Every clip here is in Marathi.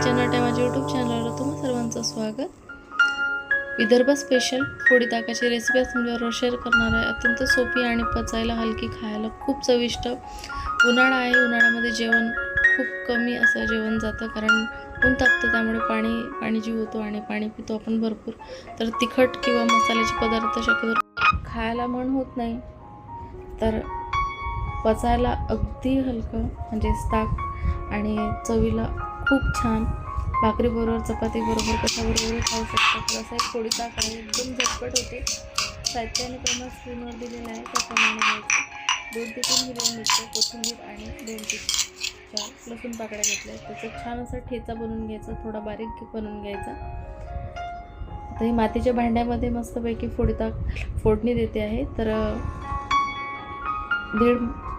किचन माझ्या यूट्यूब चॅनलवर तुम्हा सर्वांचं स्वागत. विदर्भ स्पेशल फोडी ताकाची रेसिपी आज तुमच्याबरोबर शेअर करणार आहे. अत्यंत सोपी आणि पचायला हलकी खायला खूप चविष्ट. उन्हाळा आहे उन्हाळ्यामध्ये जेवण खूप कमी असं जेवण जातं कारण ऊन तापतं त्यामुळे पाणी पाणी जीव होतो आणि पाणी पितो आपण भरपूर. तर तिखट किंवा मसाल्याचे पदार्थ शक्यतो खायला मन होत नाही. तर पचायला अगदी हलकं म्हणजे ताक आणि चवीला खूप छान. भाकरीबरोबर चपातीबरोबर कशाबरोबर खाऊ शकतो. तर असा एक थोडी ताक आहे. एकदम झटपट होते. साहित्य आणि प्रमाण स्क्रीनवर दिलेलं आहे. त्याप्रमाणे घ्यायचं. दोन ते तीन हिरव्या मिरच्या कोथिंबीर आणि दोन ते चार लसूण पाकळ्या घेतल्या. त्याचा छान असा ठेचा बनवून घ्यायचा. थोडा बारीक बनवून घ्यायचा. तर हे मातीच्या भांड्यामध्ये मस्तपैकी फोडी ताक फोडणी देते आहे. तर दीड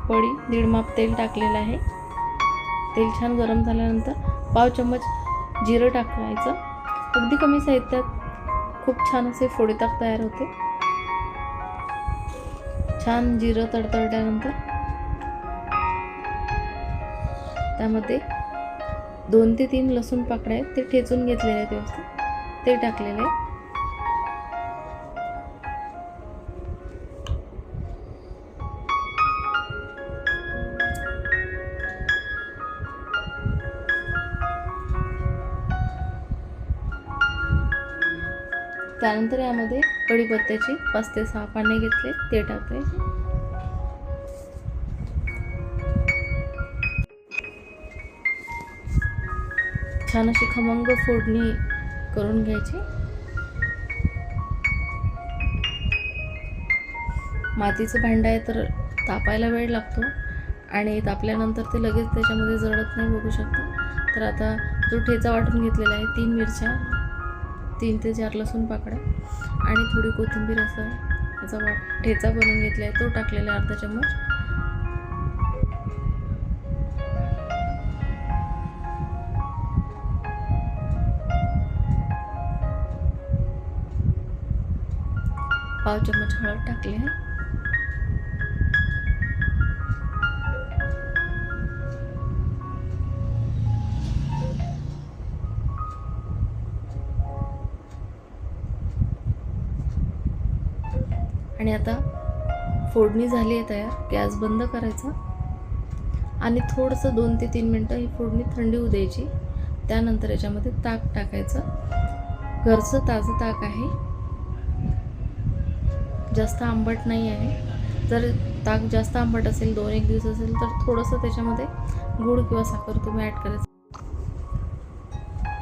पडी दीड माप तेल टाकलेलं आहे. तेल छान गरम झाल्यानंतर पाव चम्मच जिरं टाकायचं अगदी कमी साहित्यात खूप छान असे फोडी ताक तयार होते. छान जिरं तडतडल्यानंतर त्यामध्ये दोन ते तीन लसूण पाकड्या आहेत ते ठेचून घेतलेले आहेत व्यवस्थित. ते टाकलेले त्यानंतर यामध्ये कढीपत्त्याची पाच ते सहा पाने घेतले ते टाकले. छान अशी खमंग फोडणी करून घ्यायची. मातीचं भांडं आहे तर तापायला वेळ लागतो आणि तापल्यानंतर ते लगेच त्याच्यामध्ये जळत नाही बघू शकता. तर आता जो ठेचा वाटून घेतलेला आहे तीन मिरच्या. तीन ते चार लसूण पाकळ्या आणि थोडी कोथिंबीर असं याचा वाट ठेचा बनवून घेतला आहे तो टाकलेला आहे अर्धा चम्मच. पाव चम्मच हळद टाकले आहे. आणि आता फोडणी झाली आहे तयार गॅस बंद करायचा. आणि थोडंसं दोन ते तीन मिनटं ही फोडणी थंडी होऊ द्यायची. त्यानंतर याच्यामध्ये ताक टाकायचं. घरचं ताजं ताक आहे. जास्त आंबट नाही आहे. जर ताक जास्त आंबट असेल दोन एक दिवस असेल तर थोडंसं त्याच्यामध्ये गूळ किंवा साखर तुम्ही ॲड करायचं.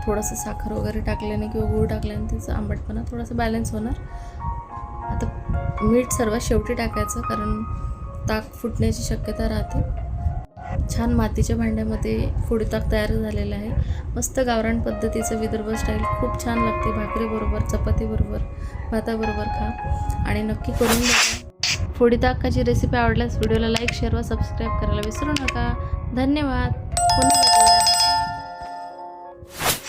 थोडंसं साखर वगैरे टाकल्याने किंवा गूळ टाकल्याने त्याचा आंबटपणा थोडासा बॅलन्स होणार. आता मीठ सर्वात शेवटी टाकायचं कारण ताक फुटण्याची शक्यता राहते. छान मातीच्या भांड्यामध्ये फोडी ताक तयार झालेलं आहे. मस्त गावरान पद्धतीचं विदर्भ स्टाईल खूप छान लागते. भाकरीबरोबर चपातीबरोबर भाताबरोबर खा. आणि नक्की करून बघा. फोडी ताकाची रेसिपी आवडल्यास व्हिडिओला लाईक शेअर व सबस्क्राईब करायला विसरू नका. धन्यवाद. पुन्हा